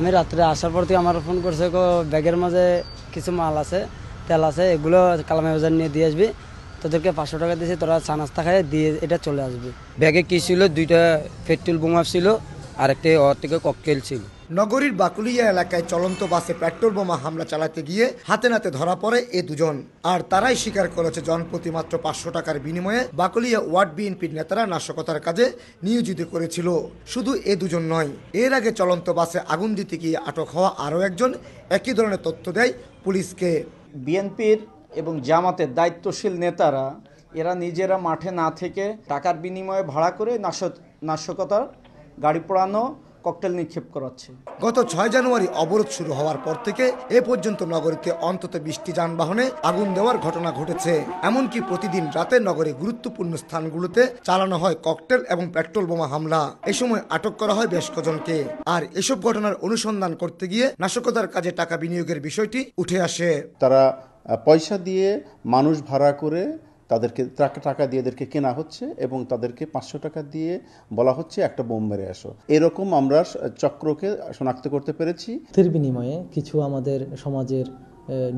আমি রাত্রে আসার পর থেকে আমার ফোন করছে গো ব্যাগের মাঝে কিছু মাল আছে, তেল আছে, এগুলো কালামে বাজার নিয়ে দিয়ে আসবি। তোদেরকে পাঁচশো টাকা দিয়েছি, তোরা চা নাস্তা খাই দিয়ে এটা চলে আসবি। ব্যাগে কি ছিল? দুইটা পেট্রোল বোমা ছিল আর একটা থেকে ককটেল ছিল। নগরীর বাকুলিয়া এলাকায় চলন্ত বাসে পেট্রোল বোমা হামলা চালাতে গিয়ে হাতে নাতে ধরা পড়ে এ দুজন। আর তারাই স্বীকার করেছে জনপ্রতি মাত্র পাঁচশো টাকার বিনিময়ে বাকুলিয়া ওয়ার্ড বিএনপির নেতারা নাশকতার কাজে নিয়োজিত করেছিল। শুধু এ দুজন নয়, এর আগে চলন্ত বাসে আগুন দিতে গিয়ে আটক হওয়া আরও একজন একই ধরনের তথ্য দেয় পুলিশকে। বিএনপির এবং জামাতের দায়িত্বশীল নেতারা, এরা নিজেরা মাঠে না থেকে টাকার বিনিময়ে ভাড়া করে নাশক, নাশকতার গাড়ি পোড়ানো ককটেল নিক্ষেপ করাচ্ছে গত ছয় জানুয়ারি অবরোধ শুরু হওয়ার পর থেকে এ পর্যন্ত নগরীতে অন্তত বিশটি যানবাহনে আগুন দেওয়ার ঘটনা ঘটেছে। এমনকি প্রতিদিন রাতে নগরে গুরুত্বপূর্ণ স্থানগুলোতে চালানো হয় ককটেল এবং পেট্রোল বোমা হামলা। এ সময় আটক করা হয় বেশ কজনকে। আর এসব ঘটনার অনুসন্ধান করতে গিয়ে নাশকতার কাজে টাকা বিনিয়োগের বিষয়টি উঠে আসে। তারা পয়সা দিয়ে মানুষ ভাড়া করে তাদেরকে টাকা টাকা দিয়ে এদেরকে কেনা হচ্ছে এবং তাদেরকে পাঁচশো টাকা দিয়ে বলা হচ্ছে একটা বোম মেরে আসো। এরকম আমরা চক্রকে শনাক্ত করতে পেরেছি। অর্থের বিনিময়ে কিছু আমাদের সমাজের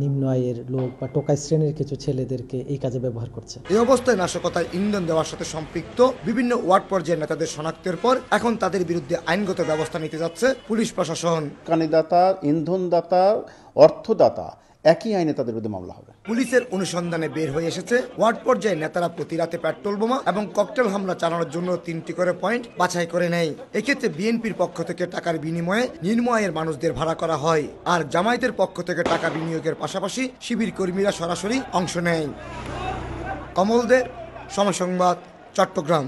নিম্ন আয়ের লোক বা টোকাই শ্রেণির কিছু ছেলেদেরকে এই কাজে ব্যবহার করছে। এই অবস্থায় নাশকতায় ইন্ধন দেওয়ার সাথে সম্পৃক্ত বিভিন্ন ওয়ার্ড পর্যায়ের নেতাদের শনাক্তের পর এখন তাদের বিরুদ্ধে আইনগত ব্যবস্থা নিতে যাচ্ছে পুলিশ প্রশাসন। কানিদাতা ইন্ধনদাতা অর্থদাতা একই আইনে তাদের বিরুদ্ধে মামলা হবে। পুলিশের অনুসন্ধানে বের হয়ে এসেছে ওয়ার্ড পর্যায়ে নেতারা প্রতি রাতে পেট্রোল বোমা এবং ককটেল হামলা চালানোর জন্য তিনটি করে পয়েন্ট বাছাই করে নেয়। এক্ষেত্রে বিএনপির পক্ষ থেকে টাকার বিনিময়ে নিম্ন আয়ের মানুষদের ভাড়া করা হয় আর জামায়াতের পক্ষ থেকে টাকা বিনিয়োগের পাশাপাশি শিবির কর্মীরা সরাসরি অংশ নেয়। কমল দে সময় সংবাদ, চট্টগ্রাম।